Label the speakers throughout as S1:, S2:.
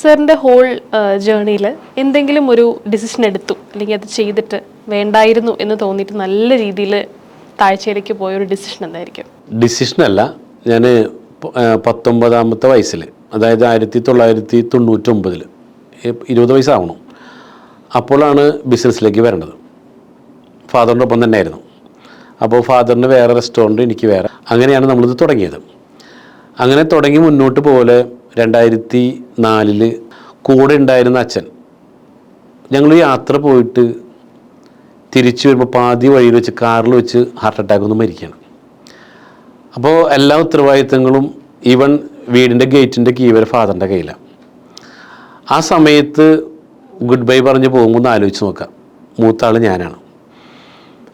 S1: സാറിന്റെ ഹോൾ ജേണിയിൽ എന്തെങ്കിലും ഒരു ഡിസിഷൻ എടുത്തു അല്ലെങ്കിൽ അത് ചെയ്തിട്ട് വേണ്ടായിരുന്നു എന്ന് തോന്നിയിട്ട് നല്ല രീതിയിൽ താഴ്ചയിലേക്ക് പോയ ഒരു ഡിസിഷൻ എന്തായിരിക്കും?
S2: ഡിസിഷനല്ല ഞാൻ പത്തൊമ്പതാമത്തെ വയസ്സിൽ അതായത് ആയിരത്തി തൊള്ളായിരത്തി തൊണ്ണൂറ്റൊമ്പതിൽ ഇരുപത് വയസ്സാവണം. അപ്പോഴാണ് ബിസിനസ്സിലേക്ക് വരേണ്ടത്. ഫാദറിന്റെ ഒപ്പം തന്നെ ആയിരുന്നു അപ്പോൾ ഫാദറിന് വേറെ റെസ്റ്റോറന്റ് എനിക്ക് വേറെ. അങ്ങനെയാണ് നമ്മളിത് തുടങ്ങിയത്. അങ്ങനെ തുടങ്ങി മുന്നോട്ട് പോലെ രണ്ടായിരത്തി നാലിൽ കൂടെ ഉണ്ടായിരുന്ന അച്ഛൻ. ഞങ്ങൾ യാത്ര പോയിട്ട് തിരിച്ചു വരുമ്പോൾ പാതി വഴിയിൽ വെച്ച് കാറിൽ വെച്ച് ഹാർട്ട് അറ്റാക്ക് ഒന്ന് മരിക്കണം. അപ്പോൾ എല്ലാ ഉത്തരവാദിത്തങ്ങളും ഈവൻ വീടിന്റെ ഗേറ്റിന്റെ കീ വരെ ഫാദറിന്റെ കയ്യിലാണ് ആ സമയത്ത് ഗുഡ് ബൈ പറഞ്ഞ് പോകുമ്പോൾ ഒന്ന് ആലോചിച്ച് നോക്കാം. മൂത്ത ആൾ ഞാനാണ്.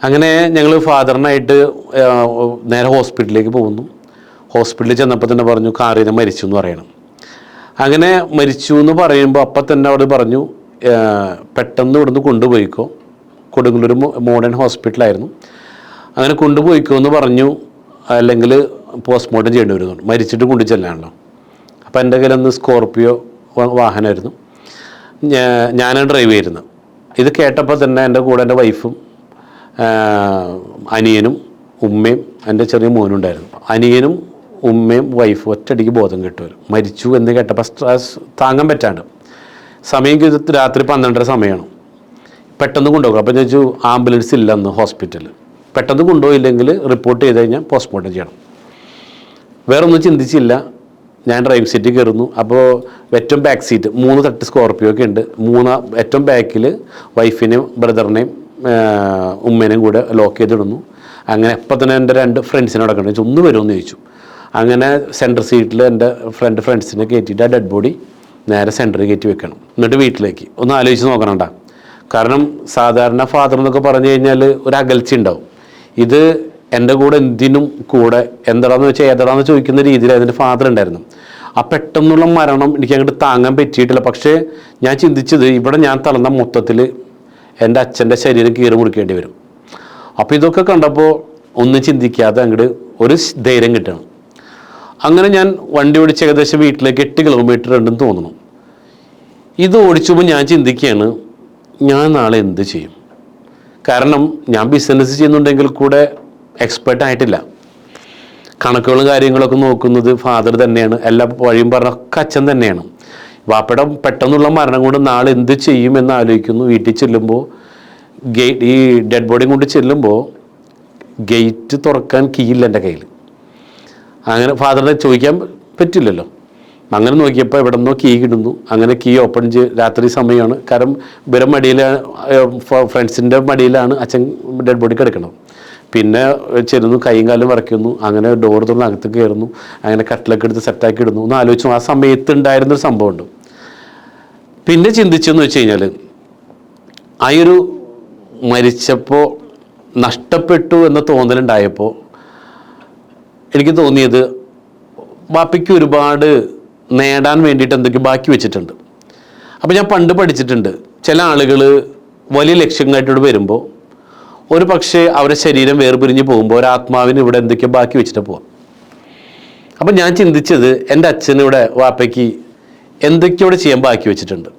S2: അങ്ങനെ ഞങ്ങൾ ഫാദറിനായിട്ട് നേരെ ഹോസ്പിറ്റലിലേക്ക് പോകുന്നു. ഹോസ്പിറ്റലിൽ ചെന്നപ്പോൾ തന്നെ പറഞ്ഞു കാറിൽ നിന്ന് മരിച്ചു എന്ന് പറയണം. അങ്ങനെ മരിച്ചു എന്ന് പറയുമ്പോൾ അപ്പം തന്നെ അവിടെ പറഞ്ഞു പെട്ടെന്ന് ഇവിടുന്ന് കൊണ്ടുപോയിക്കോ. കൊടുങ്ങല്ലൂർ മോഡേൺ ഹോസ്പിറ്റലായിരുന്നു. അങ്ങനെ കൊണ്ടുപോയിക്കോ എന്ന് പറഞ്ഞു അല്ലെങ്കിൽ പോസ്റ്റ്മോർട്ടം ചെയ്യേണ്ടി വരുന്നു. മരിച്ചിട്ട് കൊണ്ടു ചെല്ലാണല്ലോ. അപ്പം എന്റെ കയ്യിലൊന്ന് സ്കോർപ്പിയോ വാഹനമായിരുന്നു ഞാനാണ് ഡ്രൈവ് ചെയ്യുന്നത് ഇത് കേട്ടപ്പോൾ തന്നെ എന്റെ കൂടെ എന്റെ വൈഫും അനിയനും ഉമ്മയും എന്റെ ചെറിയ മോനും ഉണ്ടായിരുന്നു അനിയനും ഉമ്മയും വൈഫും ഒറ്റയടിക്ക് ബോധം കിട്ടുമല്ലോ മരിച്ചു എന്ന് കേട്ടപ്പോൾ സ്ട്രെസ് താങ്ങാൻ പറ്റാണ്ട്. സമയം രാത്രി പന്ത്രണ്ടര സമയമാണ് പെട്ടെന്ന് കൊണ്ടുപോകും. അപ്പോൾ ഞാൻ ചോദിച്ചു ആംബുലൻസ് ഇല്ല അന്ന് ഹോസ്പിറ്റലിൽ പെട്ടെന്ന് കൊണ്ടുപോയില്ലെങ്കിൽ റിപ്പോർട്ട് ചെയ്ത് കഴിഞ്ഞാൽ പോസ്റ്റ്മോർട്ടം ചെയ്യണം. വേറെ ഒന്നും ചിന്തിച്ചില്ല. ഞാൻ ഡ്രൈവിംഗ് സീറ്റിൽ കയറുന്നു. അപ്പോൾ ഏറ്റവും ബാക്ക് സീറ്റ് മൂന്ന് തട്ട് സ്കോർപ്പിയോ ഒക്കെ ഉണ്ട്. മൂന്ന് ഏറ്റവും ബാക്കിൽ വൈഫിനെയും ബ്രദറിനെയും ഉമ്മേനെയും കൂടെ ലോക്ക് ചെയ്തിടുന്നു. അങ്ങനെ അപ്പം തന്നെ എന്റെ രണ്ട് ഫ്രണ്ട്സിനോടൊക്കെ ഉണ്ട് ഒന്ന് വരുമെന്ന് ചോദിച്ചു. അങ്ങനെ സെന്റർ സീറ്റിൽ എന്റെ ഫ്രണ്ട് ഫ്രണ്ട്സിനെ കയറ്റിയിട്ട് ആ ഡെഡ് ബോഡി നേരെ സെന്ററിൽ കയറ്റി വെക്കണം. എന്നിട്ട് വീട്ടിലേക്ക്. ഒന്ന് ആലോചിച്ച് നോക്കണണ്ട കാരണം സാധാരണ ഫാദർ എന്നൊക്കെ പറഞ്ഞു കഴിഞ്ഞാൽ ഒരു അകൽച്ച ഉണ്ടാവും. ഇത് എന്റെ കൂടെ എന്തിനും കൂടെ എന്താണെന്ന് വെച്ചാൽ ഏതാണെന്ന് ചോദിക്കുന്ന രീതിയിൽ അതിന്റെ ഫാദർ ഉണ്ടായിരുന്നു. ആ പെട്ടെന്നുള്ള മരണം എനിക്ക് അങ്ങോട്ട് താങ്ങാൻ പറ്റിയിട്ടില്ല. പക്ഷേ ഞാൻ ചിന്തിച്ചത് ഇവിടെ ഞാൻ തളർന്ന മൊത്തത്തിൽ എന്റെ അച്ഛന്റെ ശരീരം കീറി മുറിക്കേണ്ടി വരും. അപ്പോൾ ഇതൊക്കെ കണ്ടപ്പോൾ ഒന്നും ചിന്തിക്കാതെ അങ്ങോട്ട് ഒരു ധൈര്യം കിട്ടണം. അങ്ങനെ ഞാൻ വണ്ടി ഓടിച്ച് ഏകദേശം വീട്ടിലേക്ക് എട്ട് കിലോമീറ്റർ ഉണ്ടെന്ന് തോന്നുന്നു. ഇത് ഓടിച്ചുമ്പോൾ ഞാൻ ചിന്തിക്കുകയാണ് ഞാൻ നാളെ എന്ത് ചെയ്യും? കാരണം ഞാൻ ബിസിനസ് ചെയ്യുന്നുണ്ടെങ്കിൽ കൂടെ എക്സ്പേർട്ട് ആയിട്ടില്ല. കണക്കുകളും കാര്യങ്ങളൊക്കെ നോക്കുന്നത് ഫാദർ തന്നെയാണ്. എല്ലാ വഴിയും പറഞ്ഞൊക്കെ അച്ഛൻ തന്നെയാണ്. വാപ്പയുടെ പെട്ടെന്നുള്ള മരണം കൊണ്ട് നാളെ എന്ത് ചെയ്യും എന്ന് ആലോചിക്കുന്നു. വീട്ടിൽ ചെല്ലുമ്പോൾ ഗേറ്റ് ഈ ഡെഡ് ബോഡിയും കൊണ്ട് ചെല്ലുമ്പോൾ ഗേറ്റ് തുറക്കാൻ കീയില്ല എന്റെ കയ്യിൽ അങ്ങനെ ഫാദറിനെ ചോദിക്കാൻ പറ്റില്ലല്ലോ. അങ്ങനെ നോക്കിയപ്പോൾ എവിടെ നിന്നോ കീ കിടുന്നു അങ്ങനെ കീ ഓപ്പൺ ചെയ്ത് രാത്രി സമയമാണ്. കാരണം ഇവരെ മടിയിലാണ് ഫ്രണ്ട്സിന്റെ മടിയിലാണ് അച്ഛൻ ഡെഡ് ബോഡി കിടക്കണം പിന്നെ ചെരുന്നു കൈയും കാലും വരയ്ക്കുന്നു. അങ്ങനെ ഡോർ തുറന്ന് അകത്ത് കയറുന്നു. അങ്ങനെ കട്ടിലൊക്കെ എടുത്ത് സെറ്റാക്കി ഇടുന്നു. ഒന്ന് ആലോചിച്ചു ആ സമയത്ത് ഉണ്ടായിരുന്നൊരു സംഭവമുണ്ട് പിന്നെ ചിന്തിച്ചെന്ന് വെച്ച് കഴിഞ്ഞാൽ ആ ഒരു മരിച്ചപ്പോൾ നഷ്ടപ്പെട്ടു എന്ന തോന്നലുണ്ടായപ്പോൾ എനിക്ക് തോന്നിയത് ബാപ്പയ്ക്ക് ഒരുപാട് നേടാൻ വേണ്ടിയിട്ട് എന്തൊക്കെ ബാക്കി വെച്ചിട്ടുണ്ട്. അപ്പോൾ ഞാൻ പണ്ട് പഠിച്ചിട്ടുണ്ട് ചില ആളുകൾ വലിയ ലക്ഷ്യങ്ങളായിട്ടോട് വരുമ്പോൾ ഒരു പക്ഷേ അവരുടെ ശരീരം വേർപിരിഞ്ഞ് പോകുമ്പോൾ ഒരു ആത്മാവിന് ഇവിടെ എന്തൊക്കെയോ ബാക്കി വെച്ചിട്ട് പോവാം. അപ്പം ഞാൻ ചിന്തിച്ചത് എന്റെ അച്ഛനിവിടെ വാപ്പയ്ക്ക് എന്തൊക്കെയോ ഇവിടെ ചെയ്യാൻ ബാക്കി വെച്ചിട്ടുണ്ട്.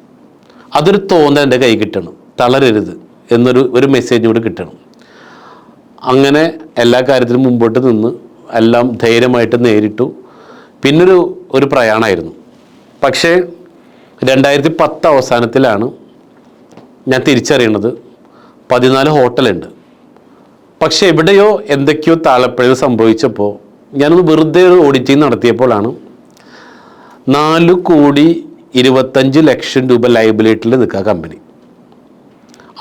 S2: അതൊരു തോന്നൽ എന്റെ കൈ കിട്ടണം തളരരുത് എന്നൊരു ഒരു മെസ്സേജ് കൂടി കിട്ടണം. അങ്ങനെ എല്ലാ കാര്യത്തിലും മുമ്പോട്ട് നിന്ന് എല്ലാം ധൈര്യമായിട്ട് നേരിട്ടു. പിന്നൊരു ഒരു പ്രയാണമായിരുന്നു പക്ഷേ രണ്ടായിരത്തി പത്ത് അവസാനത്തിലാണ് ഞാൻ തിരിച്ചറിയണത്. പതിനാല് ഹോട്ടലുണ്ട്. പക്ഷേ എവിടെയോ എന്തൊക്കെയോ താളപ്പിഴവ് സംഭവിച്ചപ്പോൾ ഞാനൊന്ന് വെറുതെ ഒരു ഓഡിറ്റിംഗ് നടത്തിയപ്പോഴാണ് നാല് കോടി ഇരുപത്തഞ്ച് ലക്ഷം രൂപ ലൈബിലിറ്റിയിൽ നിൽക്കുക കമ്പനി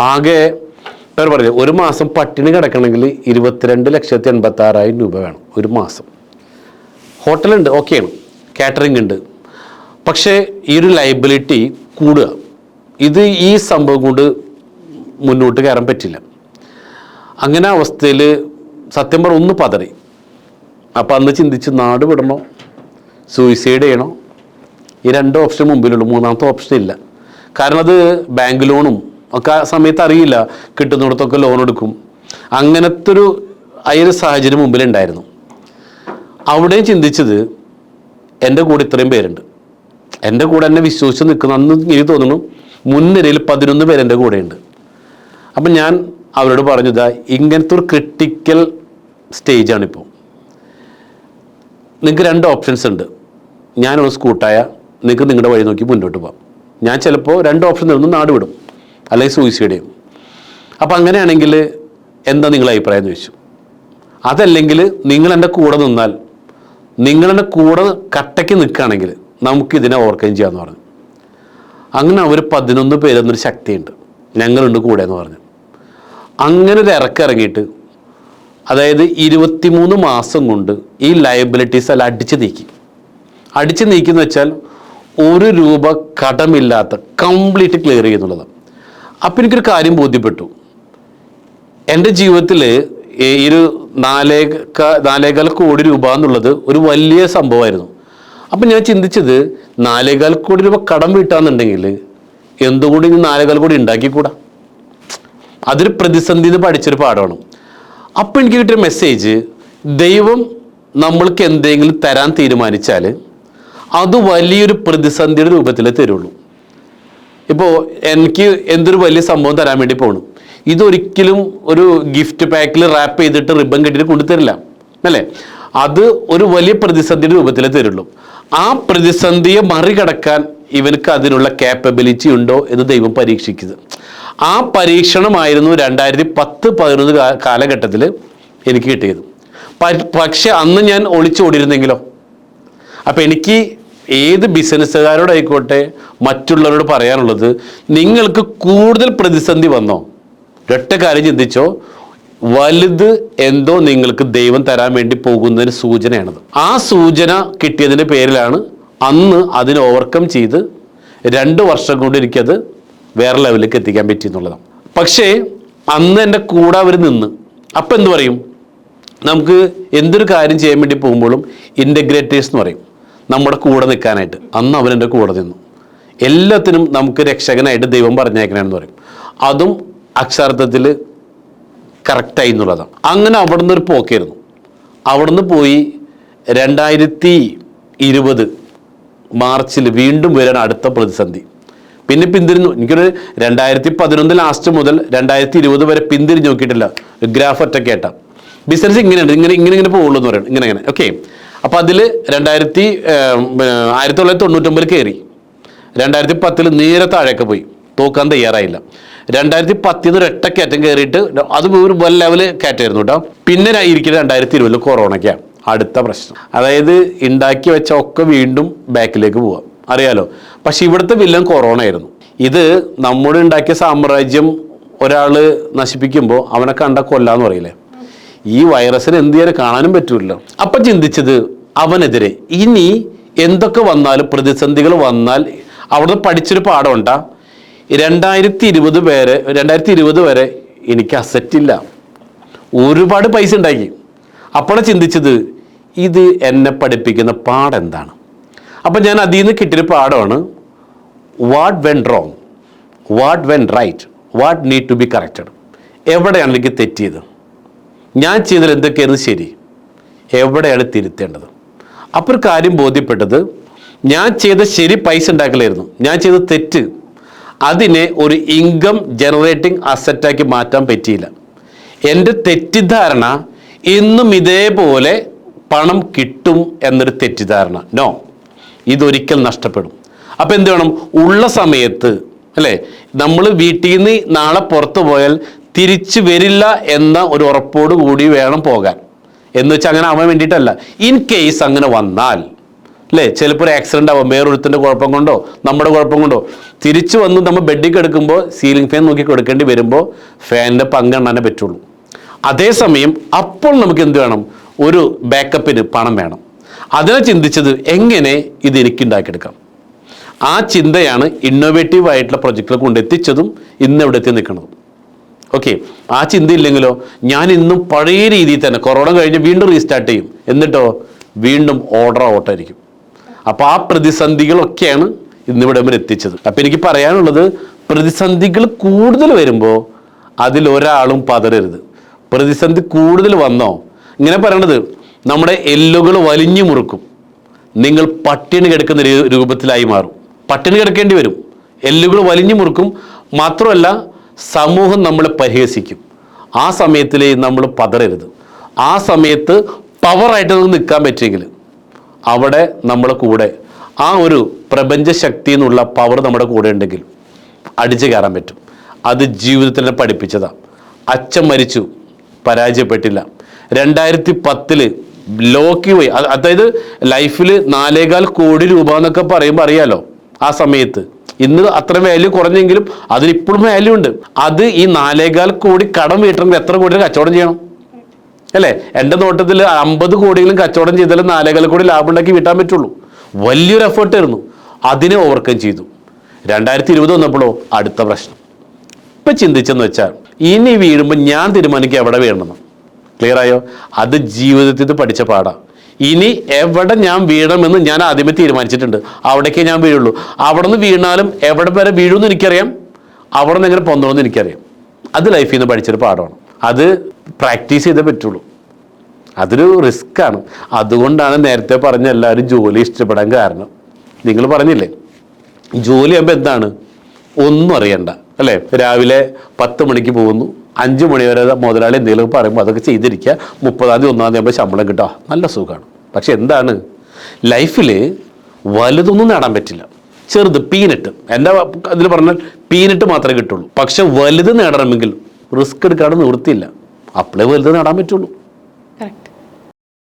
S2: ആകെ പേർ പറഞ്ഞു ഒരു മാസം പട്ടിണി കിടക്കണമെങ്കിൽ ഇരുപത്തിരണ്ട് ലക്ഷത്തി എൺപത്തി ആറായിരം രൂപ വേണം. ഒരു മാസം. ഹോട്ടലുണ്ട് ഓക്കെയാണ് കാറ്ററിംഗ് ഉണ്ട്. പക്ഷേ ഈ ഒരു ലൈബിലിറ്റി കൂടുക. ഇത് ഈ സംഭവം കൊണ്ട് മുന്നോട്ട് കയറാൻ പറ്റില്ല. അങ്ങനെ അവസ്ഥയിൽ സത്യം പറഞ്ഞ ഒന്ന് പതറി. അപ്പം അന്ന് ചിന്തിച്ച് നാട് വിടണോ? സൂയിസൈഡ് ചെയ്യണോ? ഈ രണ്ട് ഓപ്ഷൻ മുമ്പിലുള്ളൂ മൂന്നാമത്തെ ഓപ്ഷൻ ഇല്ല. കാരണം അത് ബാങ്ക് ലോണും ഒക്കെ ആ സമയത്ത് അറിയില്ല. കിട്ടുന്നിടത്തൊക്കെ ലോൺ എടുക്കും. അങ്ങനത്തെ ഒരു അയൊരു സാഹചര്യം മുമ്പിലുണ്ടായിരുന്നു. അവിടെയും ചിന്തിച്ചത് എന്റെ കൂടെ ഇത്രയും പേരുണ്ട്. എന്റെ കൂടെ എന്നെ വിശ്വസിച്ച് നിൽക്കുന്ന അന്ന് എനിക്ക് തോന്നുന്നു മുൻനിരയിൽ പതിനൊന്ന് പേര് എന്റെ കൂടെയുണ്ട്. അപ്പം ഞാൻ അവരോട് പറഞ്ഞു ഇങ്ങനത്തെ ഒരു ക്രിട്ടിക്കൽ സ്റ്റേജാണിപ്പോൾ നിങ്ങൾക്ക് രണ്ട് ഓപ്ഷൻസ് ഉണ്ട്. ഞാനൊരു സ്കൂട്ടായ നിങ്ങൾക്ക് നിങ്ങളുടെ വഴി നോക്കി മുന്നോട്ട് പോകാം ഞാൻ ചിലപ്പോൾ രണ്ട് ഓപ്ഷൻ നിന്ന് നാട് വിടും. അല്ലെങ്കിൽ സൂയിസൈഡ് ചെയ്യും. അപ്പം അങ്ങനെയാണെങ്കിൽ എന്താ നിങ്ങളുടെ അഭിപ്രായം ചോദിച്ചു. അതല്ലെങ്കിൽ നിങ്ങൾ എന്റെ കൂടെ നിന്നാൽ നിങ്ങളെന്റെ കൂടെ കട്ടയ്ക്ക് നിൽക്കുകയാണെങ്കിൽ നമുക്കിതിനെ ഓവർകം ചെയ്യാമെന്ന് പറഞ്ഞു. അങ്ങനെ അവർ പതിനൊന്ന് പേരെന്നൊരു ശക്തിയുണ്ട്. ഞങ്ങളുണ്ട് കൂടെ എന്ന് പറഞ്ഞു. അങ്ങനെ ഒരു ഇറക്കിറങ്ങിയിട്ട് അതായത് ഇരുപത്തിമൂന്ന് മാസം കൊണ്ട് ഈ ലയബിലിറ്റീസ് എല്ലാം അടിച്ച് നീക്കി. അടിച്ച് നീക്കി എന്ന് വെച്ചാൽ ഒരു രൂപ കടമില്ലാത്ത കംപ്ലീറ്റ് ക്ലിയർ ചെയ്യുന്നുള്ളതാണ്. അപ്പം എനിക്കൊരു കാര്യം ബോധ്യപ്പെട്ടു. എന്റെ ജീവിതത്തിൽ ഈ ഒരു നാലേ ക- നാലേകാൽ കോടി രൂപ എന്നുള്ളത് ഒരു വലിയ സംഭവമായിരുന്നു. അപ്പം ഞാൻ ചിന്തിച്ചത് നാലേകാൽ കോടി രൂപ കടം വീട്ടാന്നുണ്ടെങ്കിൽ എന്തുകൊണ്ട് ഇനി നാലേകാൽ കോടി ഉണ്ടാക്കിക്കൂടാ? അതൊരു പ്രതിസന്ധി എന്ന് പഠിച്ചൊരു പാഠമാണ്. അപ്പം എനിക്ക് കിട്ടിയ മെസ്സേജ് ദൈവം നമ്മൾക്ക് എന്തെങ്കിലും തരാൻ തീരുമാനിച്ചാൽ അത് വലിയൊരു പ്രതിസന്ധിയുടെ രൂപത്തിലേ തരുള്ളൂ. ഇപ്പോൾ എനിക്ക് എന്തൊരു വലിയ സംഭവം തരാൻ വേണ്ടി പോകണം ഇതൊരിക്കലും ഒരു ഗിഫ്റ്റ് പാക്കിൽ റാപ്പ് ചെയ്തിട്ട് റിബൺ കെട്ടിട്ട് കൊണ്ടുതരില്ല അല്ലേ? അത് ഒരു വലിയ പ്രതിസന്ധിയുടെ രൂപത്തിലേ തരുള്ളൂ. ആ പ്രതിസന്ധിയെ മറികടക്കാൻ ഇവനക്ക് അതിനുള്ള കാപ്പബിലിറ്റി ഉണ്ടോ എന്ന് ദൈവം പരീക്ഷിക്കുന്നത്. ആ പരീക്ഷണമായിരുന്നു രണ്ടായിരത്തി പത്ത് പതിനൊന്ന് കാലഘട്ടത്തിൽ എനിക്ക് കിട്ടിയത്. പക്ഷെ അന്ന് ഞാൻ ഒളിച്ചോടിയിരുന്നെങ്കിലോ? അപ്പം എനിക്ക് ഏത് ബിസിനസ്സുകാരോടായിക്കോട്ടെ മറ്റുള്ളവരോട് പറയാനുള്ളത് നിങ്ങൾക്ക് കൂടുതൽ പ്രതിസന്ധി വന്നോ ഒറ്റ കാര്യം ചിന്തിച്ചോ വലുത് എന്തോ നിങ്ങൾക്ക് ദൈവം തരാൻ വേണ്ടി പോകുന്നതിന് സൂചനയാണത്. ആ സൂചന കിട്ടിയതിന്റെ പേരിലാണ് അന്ന് അതിനെ ഓവർകം ചെയ്ത് രണ്ട് വർഷം കൊണ്ട് എനിക്കത് വേറെ ലെവലിലേക്ക് എത്തിക്കാൻ പറ്റി എന്നുള്ളതാണ് പക്ഷേ അന്ന് എന്റെ കൂടെ അവർ നിന്ന് അപ്പം എന്ത് പറയും? നമുക്ക് എന്തൊരു കാര്യം ചെയ്യാൻ വേണ്ടി പോകുമ്പോഴും ഇന്റഗ്രേറ്റേഴ്സ് എന്ന് പറയും. നമ്മുടെ കൂടെ നിൽക്കാനായിട്ട്. അന്ന് അവൻ എന്റെ കൂടെ നിന്നു. എല്ലാത്തിനും നമുക്ക് രക്ഷകനായിട്ട് ദൈവം പറഞ്ഞേക്കണമെന്ന് പറയും. അതും അക്ഷരാർത്ഥത്തിൽ കറക്റ്റായി എന്നുള്ളതാണ്. അങ്ങനെ അവിടുന്ന് ഒരു പോക്കായിരുന്നു. അവിടുന്ന് പോയി രണ്ടായിരത്തി ഇരുപത് മാർച്ചിൽ വീണ്ടും വരാൻ അടുത്ത പ്രതിസന്ധി. പിന്നെ പിന്തിരിഞ്ഞു. എനിക്കൊരു രണ്ടായിരത്തി പതിനൊന്ന് ലാസ്റ്റ് മുതൽ രണ്ടായിരത്തി ഇരുപത് വരെ പിന്തിരിഞ്ഞ് നോക്കിയിട്ടില്ല. ഗ്രാഫ് ഒറ്റ ബിസിനസ് ഇങ്ങനെയുണ്ട് ഇങ്ങനെ ഇങ്ങനെ ഇങ്ങനെ പോകുള്ളൂ എന്ന് പറയുന്നത് ഇങ്ങനെ ഇങ്ങനെ. ഓക്കെ അപ്പോൾ അതിൽ രണ്ടായിരത്തി ആയിരത്തി തൊള്ളായിരത്തി തൊണ്ണൂറ്റൊമ്പതിൽ കയറി രണ്ടായിരത്തി പത്തിൽ നേരെ താഴേക്ക് പോയി. തോക്കാൻ തയ്യാറായില്ല. രണ്ടായിരത്തി പത്തിൽ നിന്ന് ഒരൊറ്റ കയറ്റം കയറിയിട്ട് അത് ഒരു വൻ ലെവൽ കയറ്റായിരുന്നു കേട്ടോ പിന്നെ ഇരിക്കുന്നത് രണ്ടായിരത്തി ഇരുപതിൽ കൊറോണയ്ക്കാണ് അടുത്ത പ്രശ്നം. അതായത് ഉണ്ടാക്കി വെച്ച ഒക്കെ വീണ്ടും ബാക്കിലേക്ക് പോവാം. അറിയാലോ? പക്ഷെ ഇവിടുത്തെ വില്ലൻ കൊറോണ ആയിരുന്നു ഇത് നമ്മുടെ ഉണ്ടാക്കിയ സാമ്രാജ്യം ഒരാൾ നശിപ്പിക്കുമ്പോൾ അവനെ കണ്ട കൊല്ലാന്ന് പറയില്ലേ? ഈ വൈറസിന് എന്ത് ചെയ്യാൻ കാണാനും പറ്റൂല്ലോ. അപ്പം ചിന്തിച്ചത് അവനെതിരെ. ഇനി എന്തൊക്കെ വന്നാലും പ്രതിസന്ധികൾ വന്നാൽ അവിടുന്ന് പഠിച്ചൊരു പാഠമുണ്ടാ. രണ്ടായിരത്തി ഇരുപത് പേരെ രണ്ടായിരത്തി ഇരുപത് വരെ എനിക്ക് അസറ്റ് ഇല്ല. ഒരുപാട് പൈസ ഉണ്ടാക്കി. അപ്പോഴാണ് ചിന്തിച്ചത് ഇത് എന്നെ പഠിപ്പിക്കുന്ന പാടെന്താണ് അപ്പം ഞാൻ അതിൽ നിന്ന് കിട്ടിയൊരു പാഠമാണ് what went wrong what went right what need to be corrected എവിടെയാണ് എനിക്ക് തെറ്റിയത്? ഞാൻ ചെയ്തതിൽ എന്തൊക്കെയായിരുന്നു ശരി? എവിടെയാണ് തിരുത്തേണ്ടത്? അപ്പോൾ ഒരു കാര്യം ബോധ്യപ്പെട്ടത് ഞാൻ ചെയ്ത ശരി പൈസ ഉണ്ടാക്കലായിരുന്നു. ഞാൻ ചെയ്ത തെറ്റ് അതിനെ ഒരു ഇൻകം ജനറേറ്റിംഗ് അസറ്റാക്കി മാറ്റാൻ പറ്റിയില്ല. എന്റെ തെറ്റിദ്ധാരണ ഇന്നും ഇതേപോലെ പണം കിട്ടും എന്നൊരു തെറ്റിദ്ധാരണ. നോ ഇതൊരിക്കൽ നഷ്ടപ്പെടും. അപ്പോൾ എന്ത് വേണം? ഉള്ള സമയത്ത് അല്ലേ? നമ്മൾ വീട്ടിൽ നിന്ന് നാളെ പുറത്തു പോയാൽ തിരിച്ചു വരില്ല എന്ന ഒരു ഉറപ്പോട് കൂടി വേണം പോകാൻ. എന്ന് വെച്ചാൽ അങ്ങനെ ആവാൻ വേണ്ടിയിട്ടല്ല. ഇൻ കേസ് അങ്ങനെ വന്നാൽ അല്ലേ ചിലപ്പോൾ ഒരു ആക്സിഡന്റ് ആവും. വേറൊരുത്തിന്റെ കുഴപ്പം കൊണ്ടോ നമ്മുടെ കുഴപ്പം കൊണ്ടോ. തിരിച്ചു വന്ന് നമ്മൾ ബെഡിൽ കിടക്കുമ്പോൾ സീലിംഗ് ഫാൻ നോക്കി കൊടുക്കേണ്ടി വരുമ്പോൾ ഫാനിന്റെ പങ്കെണ്ണാനേ പറ്റുള്ളൂ. അതേസമയം അപ്പോൾ നമുക്ക് എന്ത് വേണം? ഒരു ബാക്കപ്പിന് പണം വേണം. അതിനെ ചിന്തിച്ചത് എങ്ങനെ ഇത് എനിക്ക് ഉണ്ടാക്കിയെടുക്കാം ആ ചിന്തയാണ് ഇന്നോവേറ്റീവ് ആയിട്ടുള്ള പ്രൊജക്റ്റിൽ കൊണ്ടെത്തിച്ചതും ഇന്ന് ഇവിടെ എത്തി നിൽക്കുന്നതും. ഓക്കെ ആ ചിന്തയില്ലെങ്കിലോ ഞാൻ ഇന്നും പഴയ രീതിയിൽ തന്നെ കൊറോണ കഴിഞ്ഞ് വീണ്ടും റീസ്റ്റാർട്ട് ചെയ്യും. എന്നിട്ടോ വീണ്ടും ഓർഡർ ഔട്ടായിരിക്കും അപ്പോൾ ആ പ്രതിസന്ധികളൊക്കെയാണ് ഇന്നിവിടെ വരെ എത്തിച്ചത്. അപ്പം എനിക്ക് പറയാനുള്ളത് പ്രതിസന്ധികൾ കൂടുതൽ വരുമ്പോൾ അതിലൊരാളും പതരരുത് പ്രതിസന്ധി കൂടുതൽ വന്നോ ഇങ്ങനെ പറയണത് നമ്മുടെ എല്ലുകൾ വലിഞ്ഞു മുറുക്കും. നിങ്ങൾ പട്ടിണി കിടക്കുന്ന രൂപത്തിലായി മാറും. പട്ടിണി കിടക്കേണ്ടി വരും. എല്ലുകൾ വലിഞ്ഞു മുറുക്കും. മാത്രമല്ല സമൂഹം നമ്മളെ പരിഹസിക്കും. ആ സമയത്തിൽ നമ്മൾ പതറരുത്. ആ സമയത്ത് പവറായിട്ട് നമുക്ക് നിൽക്കാൻ പറ്റുമെങ്കിൽ അവിടെ നമ്മളെ കൂടെ ആ ഒരു പ്രപഞ്ച ശക്തി എന്നുള്ള പവർ നമ്മുടെ കൂടെ ഉണ്ടെങ്കിൽ അടിച്ചു കയറാൻ പറ്റും. അത് ജീവിതത്തിൽ പഠിപ്പിച്ചതാണ് അച്ഛൻ മരിച്ചു പരാജയപ്പെട്ടില്ല. രണ്ടായിരത്തി പത്തിൽ ലോക്കി പോയി. അതായത് ലൈഫിൽ നാലേകാൽ കോടി രൂപ എന്നൊക്കെ പറയുമ്പോൾ അറിയാലോ? ആ സമയത്ത്. ഇന്ന് അത്ര വാല്യൂ കുറഞ്ഞെങ്കിലും അതിനിപ്പോഴും വാല്യൂ ഉണ്ട്. അത് ഈ നാലേകാൽ കോടി കടം വീട്ടണമെങ്കിൽ എത്ര കോടി കച്ചവടം ചെയ്യണം? അല്ലേ? എന്റെ നോട്ടത്തിൽ അമ്പത് കോടിയെങ്കിലും കച്ചവടം ചെയ്താലും നാലേകാൽ കോടി ലാഭം ഉണ്ടാക്കി വീട്ടാൻ പറ്റുള്ളൂ. വലിയൊരു എഫേർട്ട് ആയിരുന്നു. അതിനെ ഓവർകം ചെയ്തു. രണ്ടായിരത്തി ഇരുപത് വന്നപ്പോഴോ? അടുത്ത പ്രശ്നം. ഇപ്പം ചിന്തിച്ചെന്ന് വെച്ചാൽ ഇനി വീഴുമ്പോൾ ഞാൻ തീരുമാനിക്കുക എവിടെ വീഴണമെന്ന് ക്ലിയർ ആയോ? അത് ജീവിതത്തിൽ പഠിച്ച പാടാ. ഇനി എവിടെ ഞാൻ വീഴണമെന്ന് ഞാൻ ആദ്യമേ തീരുമാനിച്ചിട്ടുണ്ട്. അവിടേക്കേ ഞാൻ വീഴുള്ളൂ. അവിടെ നിന്ന് വീണാലും എവിടെ വരെ വീഴുമെന്ന് എനിക്കറിയാം. അവിടെ നിന്ന് എങ്ങനെ പൊന്തണമെന്ന് എനിക്കറിയാം. അത് ലൈഫിൽ നിന്ന് പഠിച്ചൊരു പാഠമാണ്. അത് പ്രാക്ടീസ് ചെയ്തേ പറ്റുള്ളൂ. അതൊരു റിസ്ക്കാണ് അതുകൊണ്ടാണ് നേരത്തെ പറഞ്ഞ എല്ലാവരും ജോലി ഇഷ്ടപ്പെടാൻ കാരണം. നിങ്ങൾ പറഞ്ഞില്ലേ? ജോലി ആകുമ്പോൾ എന്താണ്? ഒന്നും അറിയണ്ട. അല്ലേ? രാവിലെ പത്ത് മണിക്ക് പോകുന്നു. അഞ്ച് മണിവരെ മുതലാളി എന്തെങ്കിലും പറയുമ്പോൾ അതൊക്കെ ചെയ്തിരിക്കുക. മുപ്പതാം തീയതി ഒന്നാം തീയതി ആകുമ്പോൾ ശമ്പളം കിട്ടുക. നല്ല സുഖമാണ്. പക്ഷെ എന്താണ്? ലൈഫിൽ വലുതൊന്നും നേടാൻ പറ്റില്ല. ചെറുത് പീനട്ട്. എന്റെ അതിൽ പറഞ്ഞാൽ പീനട്ട് മാത്രമേ കിട്ടുള്ളൂ. പക്ഷെ വലുത് നേടണമെങ്കിൽ റിസ്ക് എടുക്കാതെ നിവൃത്തിയില്ല. അപ്പോഴേ വലുത് നേടാൻ പറ്റുള്ളൂ.